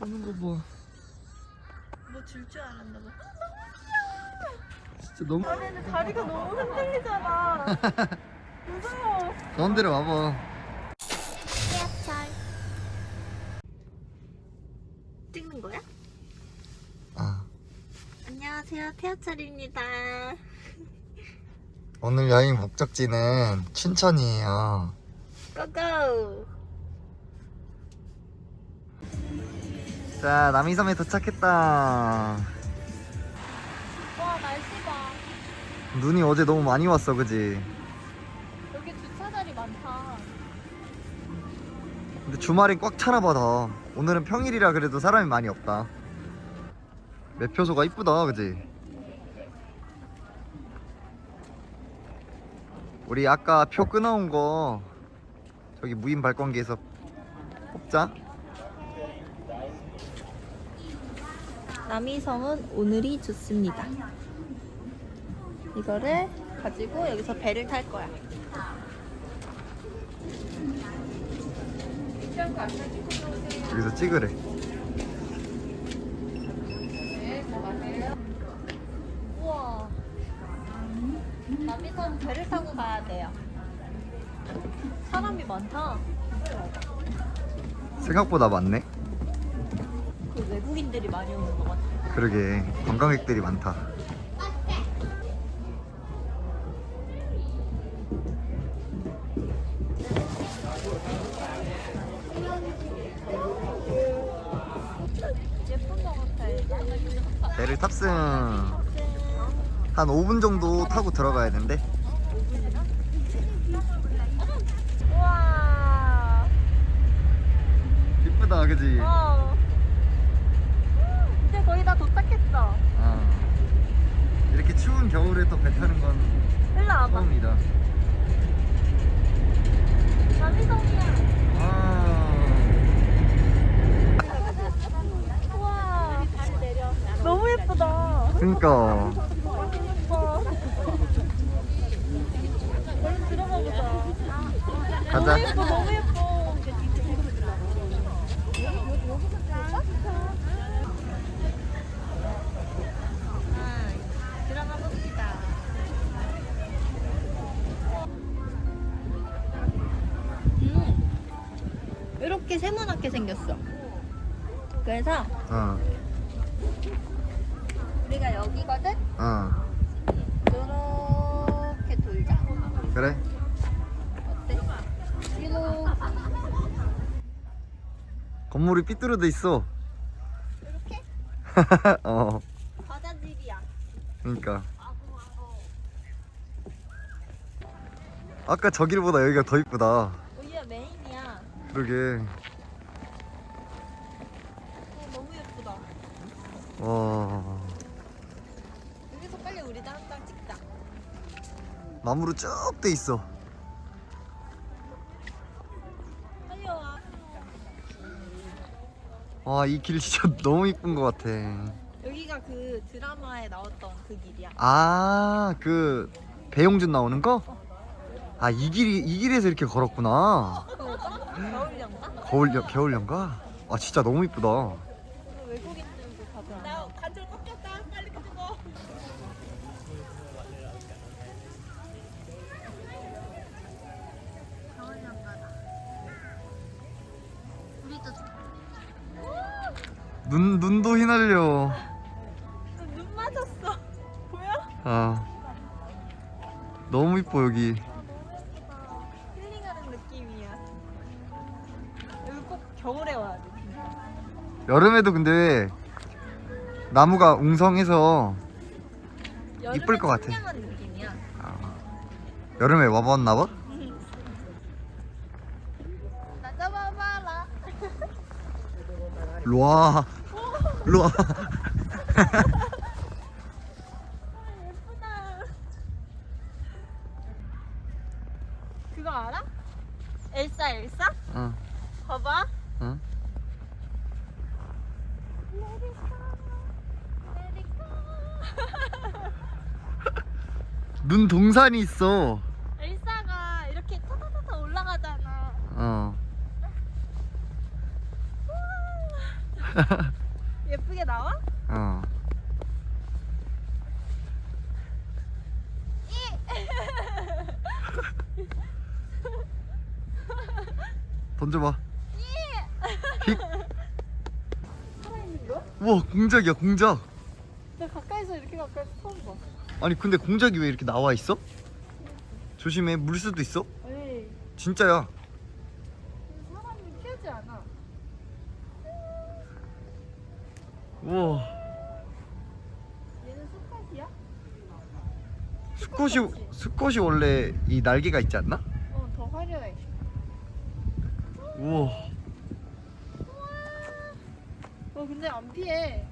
오는 거 봐. 뭐줄 줄 알았나 봐. 진짜 너무. 아니 다리가 너무 흔들리잖아. 무서워. 저런 데로 와봐. 지하철. 찍는 거야? 아. 안녕하세요. 태아철입니다. 오늘 여행 목적지는 춘천이에요. 고고. 자, 남이섬에 도착했다. 와 날씨 봐. 눈이 어제 너무 많이 왔어, 그지? 여기 주차 자리 많다. 근데 주말엔 꽉 차나 봐, 다. 오늘은 평일이라 그래도 사람이 많이 없다. 매표소가 이쁘다, 그지? 우리 아까 표 끊어온 거 저기 무인 발권기에서 뽑자. 남이섬은 오늘이 좋습니다. 이거를 가지고 여기서 배를 탈 거야. 여기서 찍으래. 우와. 배를 타고 가야 돼요. 사람이 많다. 생각보다 많네. 그 외국인들이 많이 오는 것 같아. 그러게 관광객들이 많다. 예쁜 것 같아. 배를 탑승. 한 5분 정도 타고 들어가야 된대. 우와. 이쁘다, 그지? 어. 이제 거의 다 도착했어. 아. 이렇게 추운 겨울에 또 배 타는 건 일로 와봐. 처음이다. 남이섬이야. 아. 우와. 너무 예쁘다. 그러니까 예뻐. 얼른 들어가 보자. 가자. 너무 예뻐, 너무 예뻐. 건물이 삐뚤어져 있어. 이렇게 어. 바다질이야. 그러니까. 아까 저 길보다 여기가 더 이쁘다. 여기가 메인이야. 그러게. 어, 너무 예쁘다. 와. 여기서 빨리 한장 찍자. 나무로 쭉 돼 있어. 와, 이 길 진짜 너무 이쁜 것 같아. 여기가 그 드라마에 나왔던 그 길이야. 아, 그 배용준 나오는 거? 아, 이 길이 이 길에서 이렇게 걸었구나. 겨울연가? 겨울 겨울 연가? 아, 진짜 너무 이쁘다. 그 외국인 눈 눈도 휘날려. 눈 맞았어. 보여? 아. 너무 이뻐 여기. 아. 힐링하는 느낌이야. 여기 꼭 겨울에 와야 돼. 여름에도 근데 나무가 웅성해서 이쁠 것 같아. 청량한 느낌이야. 아, 여름에 와봤나 봐? 나 잡아봐라. 루아. 아, 예쁘다. 그거 알아? 엘사 엘사? 어. 봐봐. 어? Let it go. Let it go. 눈 동산이 있어. 엘사가 이렇게 타타타타 올라가잖아. 어 게 나와? 어. 던져봐. 휙. 살아있는 거야? 우와 공작이야 공작. 나 가까이서 이렇게 가까이서 처음 봐. 아니 근데 공작이 왜 이렇게 나와 있어? 조심해 물 수도 있어. 에이, 진짜야. 사람이 피하지 않아. 우와. 얘는 수컷이야? 수컷이 수컷이 원래 이 날개가 있지 않나? 우와. 어, 근데 안 피해.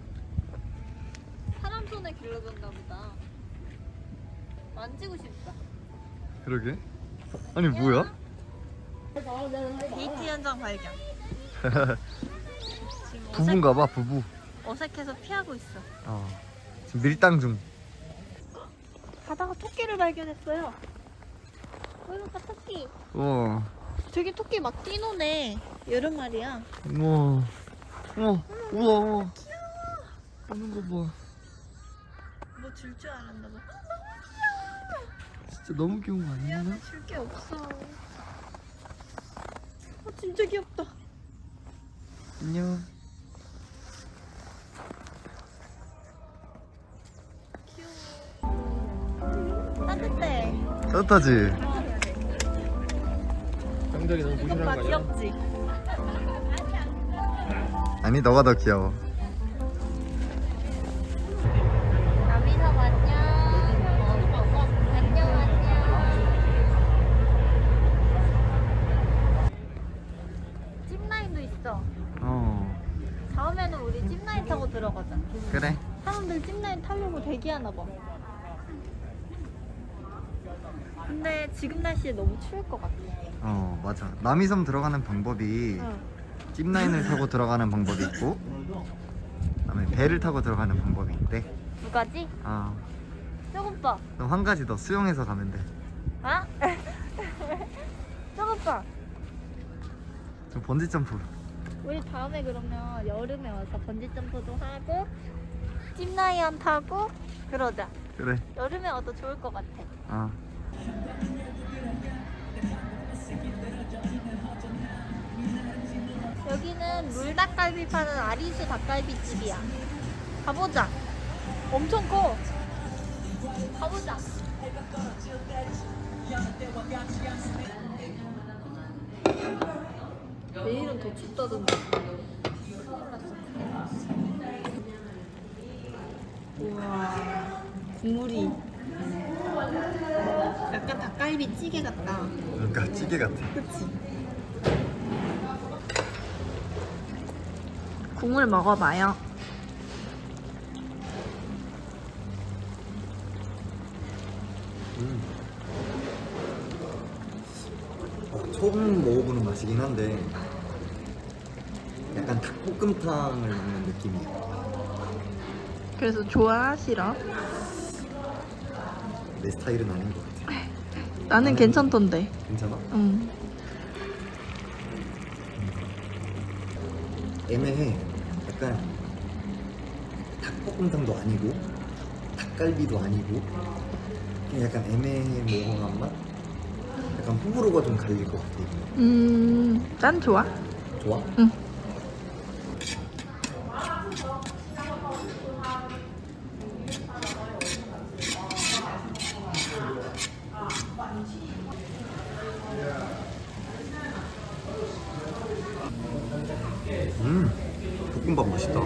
사람 손에 길러졌나 보다. 만지고 싶다. 그러게. 아니 뭐야? 데이트 현장 발견. 지금 어색, 부부인가 봐 부부. 어색해서 피하고 있어. 어. 지금 밀당 중. 가다가 토끼를 발견했어요. 어이가 토끼. 우와. 저기 토끼 막 뛰노네. 여러 마리야. 우와. 우와. 우와. 우와. 오는 거 봐. 뭐 줄 줄 알았나 봐. 진짜 너무 귀여운 거 아니야? 미안해, 줄게 없어. 아, 진짜 귀엽다. 안녕. 귀여워. 따뜻해. 따뜻하지? 깜짝이 너무 봐, 거 아니야? 귀엽지? 아니 너가 더 귀여워. 남이섬 안녕. 안녕, 안녕. 찜라인도 있어. 어. 다음에는 우리 찜라인 타고 들어가자. 그래. 사람들 찜라인 타려고 대기하나 봐. 근데 지금 날씨에 너무 추울 것 같아. 어 맞아. 남이섬 들어가는 방법이 응. 찜라인을 타고 들어가는 방법이 있고, 그다음에 배를 타고 들어가는 방법이 있대. 두 가지? 아, 조금 봐. 그럼 한 가지 더 수영해서 가면 돼. 아? 조금 봐. 좀 번지 점프. 우리 다음에 그러면 여름에 와서 번지 점프도 하고 찜라이언 타고 그러자. 그래. 여름에 와도 좋을 것 같아. 아. 여기는 물닭갈비 파는 아리수 닭갈비집이야. 가보자. 엄청 커. 가보자. 내일은 더 춥다던데. 우와, 국물이 약간 닭갈비 찌개 같다. 그러니까 찌개 같아. 그치? 국물 먹어봐요. 음. 어, 처음 먹어보는 맛이긴 한데 약간 닭볶음탕을 먹는 느낌이야. 그래서 좋아, 싫어? 내 스타일은 아닌 것 같아. 나는 나는- 괜찮던데. 괜찮아? 응. 애매해. 약간 닭볶음탕도 아니고 닭갈비도 아니고 그냥 약간 애매모호한 맛? 약간 호불호가 좀 갈릴 것 같아. 이거. 음, 난 좋아. 좋아? 응. 음, 볶음밥 맛있다.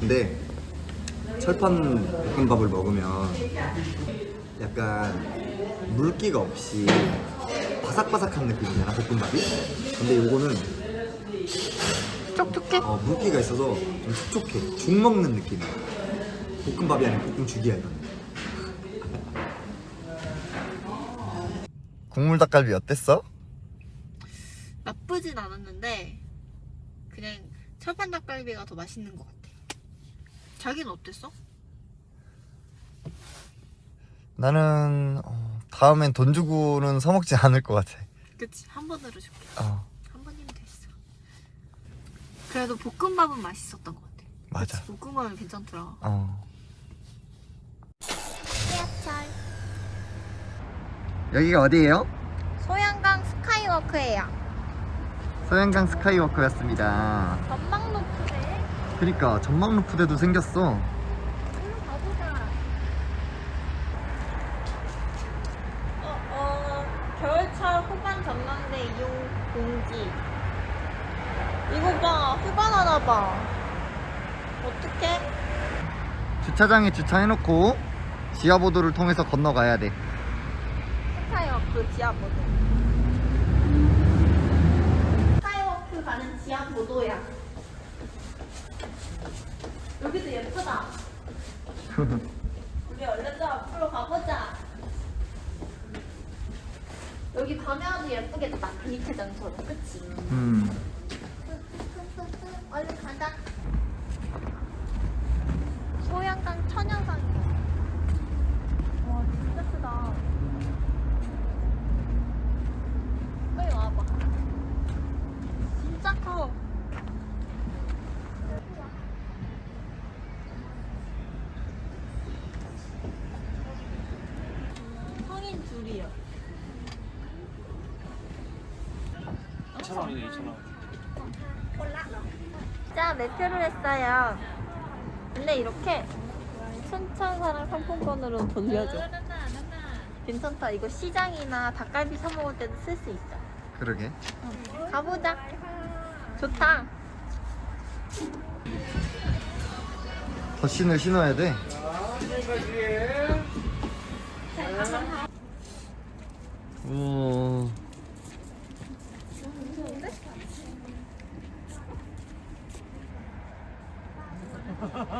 근데 철판 볶음밥을 먹으면 약간 물기가 없이 바삭바삭한 느낌이잖아 볶음밥이. 근데 요거는 촉촉해? 어, 물기가 있어서 좀 촉촉해. 죽 먹는 느낌이야. 볶음밥이 아니라 볶음죽이야 이건. 국물 닭갈비 어땠어? 나쁘진 않았는데 그냥 철판 닭갈비가 더 맛있는 것 같아. 자기는 어땠어? 나는 어, 다음엔 돈 주고는 사 먹지 않을 것 같아. 그치 한 번으로 줄게 어 한 번이면 됐어 그래도 볶음밥은 맛있었던 것 같아 맞아. 그치, 볶음밥은 괜찮더라 어 지하철 여기가 어디예요? 소양강 스카이워크예요 소양강 스카이워크였습니다. 전망 높으네 그니까 전망 루프대도 생겼어. 가보자 어, 어, 겨울철 후반 전망대 이용 공지 이거 봐 휴관하나 봐 어떡해? 주차장에 주차해놓고 지하보도를 통해서 건너가야 돼. 스카이워크 지하보도 스카이워크 가는 지하보도야 여기도 예쁘다 우리 얼른 더 앞으로 가보자 여기 밤에 와도 예쁘겠다 데이트 장소로 그치? 음. 얼른 가자 소양강 천연상이야 와 진짜 크다 빨리 와봐 진짜 커 성인 둘이요 2,000원이네 2,000원 자 매표를 했어요. 근데 이렇게 춘천사랑 상품권으로 돌려줘. 괜찮다. 이거 시장이나 닭갈비 사 먹을 때도 쓸 수 있어. 그러게. 가보자. 좋다. 덧신을 신어야 돼. 우와.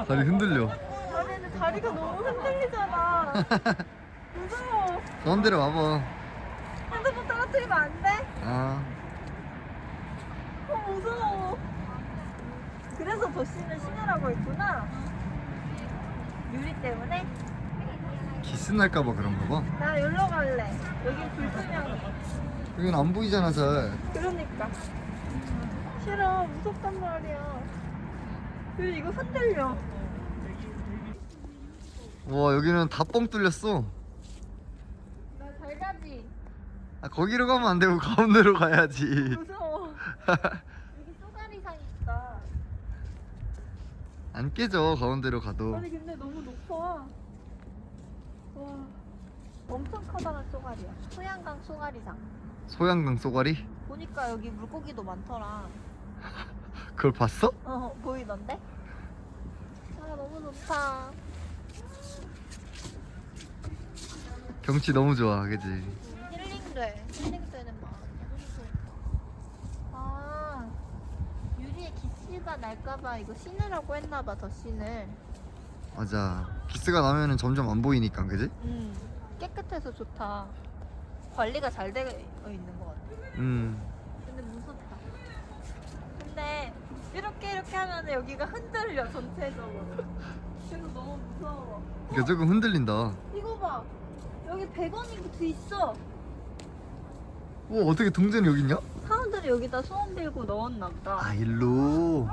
다리 흔들려. 다리는 다리가 너무 흔들리잖아 무서워 가운데로 와봐. 핸드폰 떨어뜨리면 안 돼? 아, 어 무서워 그래서 더씨는 신으라고 했구나 유리 때문에? 기스 날까봐 그런가 봐. 나 여기로 갈래 여기 불투명해 여긴 안 보이잖아, 잘. 그러니까 싫어 무섭단 말이야 그리고 이거 흔들려 와, 여기는 다 뻥 뚫렸어. 나 잘 가지 아, 거기로 가면 안 되고 가운데로 가야지. 무서워 여기 쏘가리상 있다 안 깨져, 가운데로 가도. 아니 근데 너무 높아 와 엄청 커다란 쏘가리야 소양강 쏘가리상 소양강 쏘가리? 보니까 여기 물고기도 많더라 그걸 봤어? 어 보이던데? 아 너무 좋다 경치 너무 좋아, 그지? 힐링돼 힐링되는 마음 아 유리에 기스가 날까봐 이거 신으라고 했나봐 더 신을 맞아. 기스가 나면은 점점 안 보이니까, 그지? 음 깨끗해서 좋다 관리가 잘 되어 있는 것 같아 음. 근데 이렇게 이렇게 하면 여기가 흔들려 전체적으로 그래서 너무 무서워 그러니까 조금 흔들린다. 이거 봐 여기 100원이 붙어 있어 오, 어떻게 동전이 여기 있냐? 사람들이 여기다 소원 빌고 넣었나 보다 아, 일로.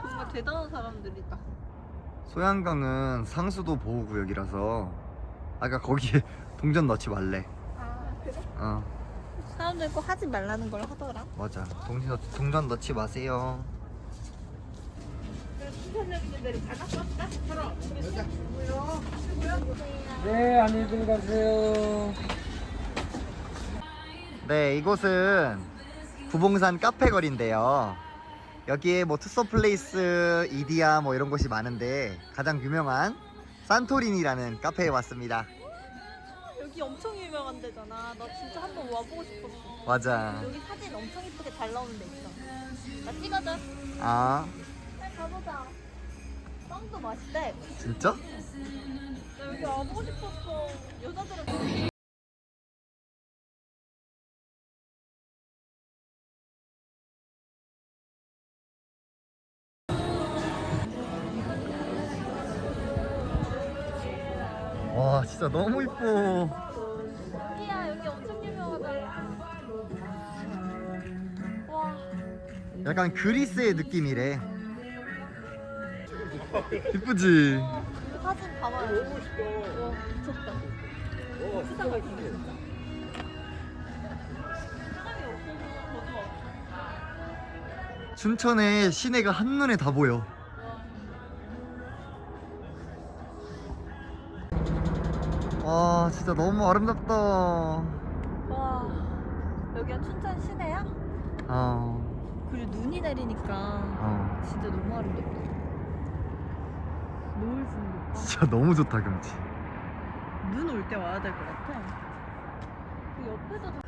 정말 대단한 사람들이다 소양강은 상수도 보호구역이라서 아까 거기에 동전 넣지 말래. 아 그래? 어, 사람들 꼭 하지 말라는 걸 하더라 맞아. 동전, 동전 넣지 마세요. 네 안녕히 가세요 네, 이곳은 부봉산 카페 거리인데요. 여기에 뭐 투소 플레이스, 이디야 뭐 이런 곳이 많은데 가장 유명한 산토리니라는 카페에 왔습니다. 여기 엄청 유명한 데잖아. 나 진짜 한번 와보고 싶었어. 맞아. 여기 사진 엄청 이쁘게 잘 나오는 데 있어. 나 찍어줘. 아, 빨리 가보자. 빵도 맛있대. 진짜? 나 여기 와보고 싶었어. 여자들은 와, 와 진짜 너무 이뻐 이야 여기 엄청 유명하다. 와 약간 그리스의 느낌이래 이쁘지? 어, 그 사진 봐봐요. 너무 멋있다. 와 미쳤다. 같아 진짜. 좋아. 춘천의 시내가 한눈에 다 보여 와 진짜 너무 아름답다 와 여기가 춘천 시내야? 어, 그리고 눈이 내리니까 어. 진짜 너무 아름답다. 노을 봐. 진짜 너무 좋다 경치 눈 올 때 와야 될 것 같아. 그 옆에도 다-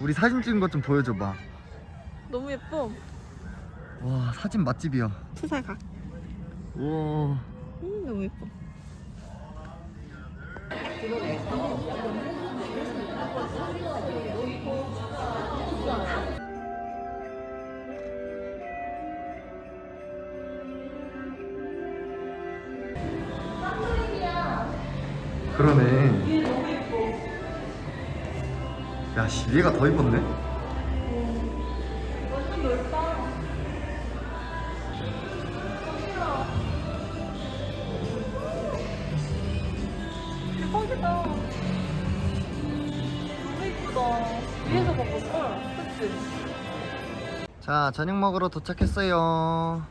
우리 사진 찍은 것 좀 보여줘봐 너무 예뻐. 와 사진 맛집이야 투사각. 우와 음 너무 예뻐. 그러네. 야 씨 얘가 더 이뻤네 자 저녁 먹으러 도착했어요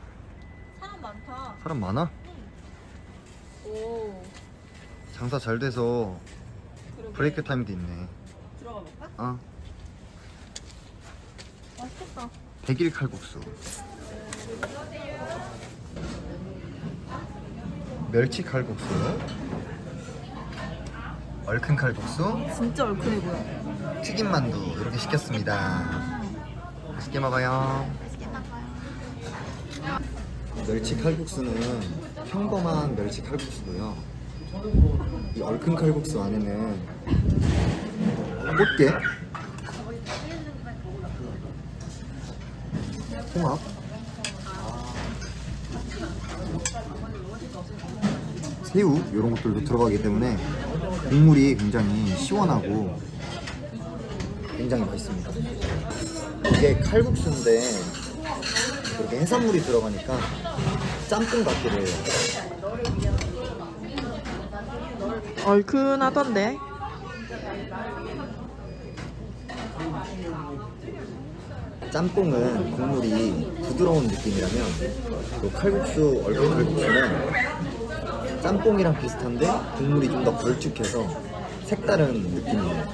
사람 많다. 사람 많아? 오. 장사 잘 돼서 그러게. 브레이크 타임도 있네 들어가 볼까? 어 맛있겠다. 백일 칼국수 멸치 칼국수 얼큰 칼국수 진짜 얼큰해 보여. 튀김 만두 이렇게 시켰습니다 맛있게 먹어요. 맛있게 먹어요. 멸치 칼국수는 평범한 멸치 칼국수고요. 이 얼큰 칼국수 안에는 꽃게 홍합. 새우 이런 것들도 들어가기 때문에 국물이 굉장히 시원하고 굉장히 맛있습니다 이게 칼국수인데 이렇게 해산물이 들어가니까 짬뽕 같기도 해요 얼큰하던데. 짬뽕은 국물이 부드러운 느낌이라면 또 칼국수 얼큰 칼국수는 짬뽕이랑 비슷한데 국물이 좀 더 걸쭉해서 색다른 느낌이에요.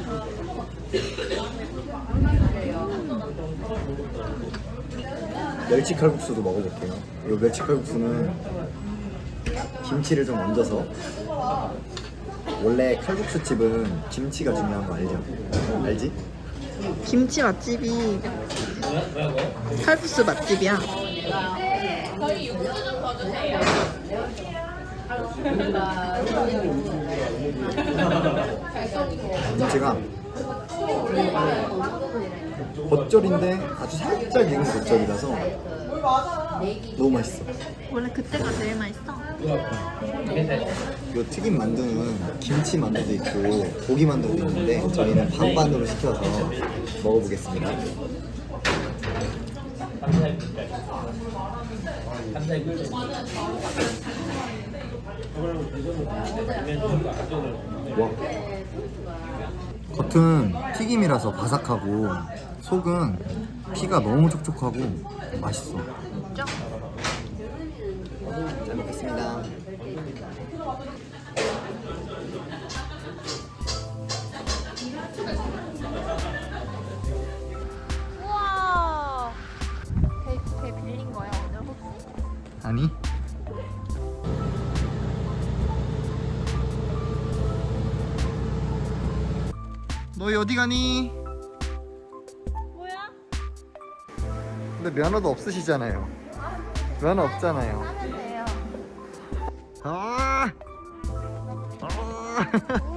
멸치 칼국수도 먹어볼게요. 이 멸치 칼국수는 김치를 좀 얹어서 원래 칼국수 집은 김치가 중요한 거 알죠? 알지? 김치 맛집이 칼국수 맛집이야. 김치가 겉절인데 아주 살짝 익은 겉절이라서 너무 맛있어. 원래 그때가 제일 맛있어. 이 튀김 만두는 김치 만두도 있고 고기 만두도 있는데 저희는 반반으로 시켜서 먹어보겠습니다. 와. 겉은 튀김이라서 바삭하고 속은 피가 너무 촉촉하고 맛있어. 진짜? 잘 먹겠습니다. 우와. 배, 배 빌린 거야 오늘 혹시? 아니? 너희 어디 가니? 뭐야? 근데 면허도 없으시잖아요. 면허 없잖아요. 하면 돼요. 아! 아!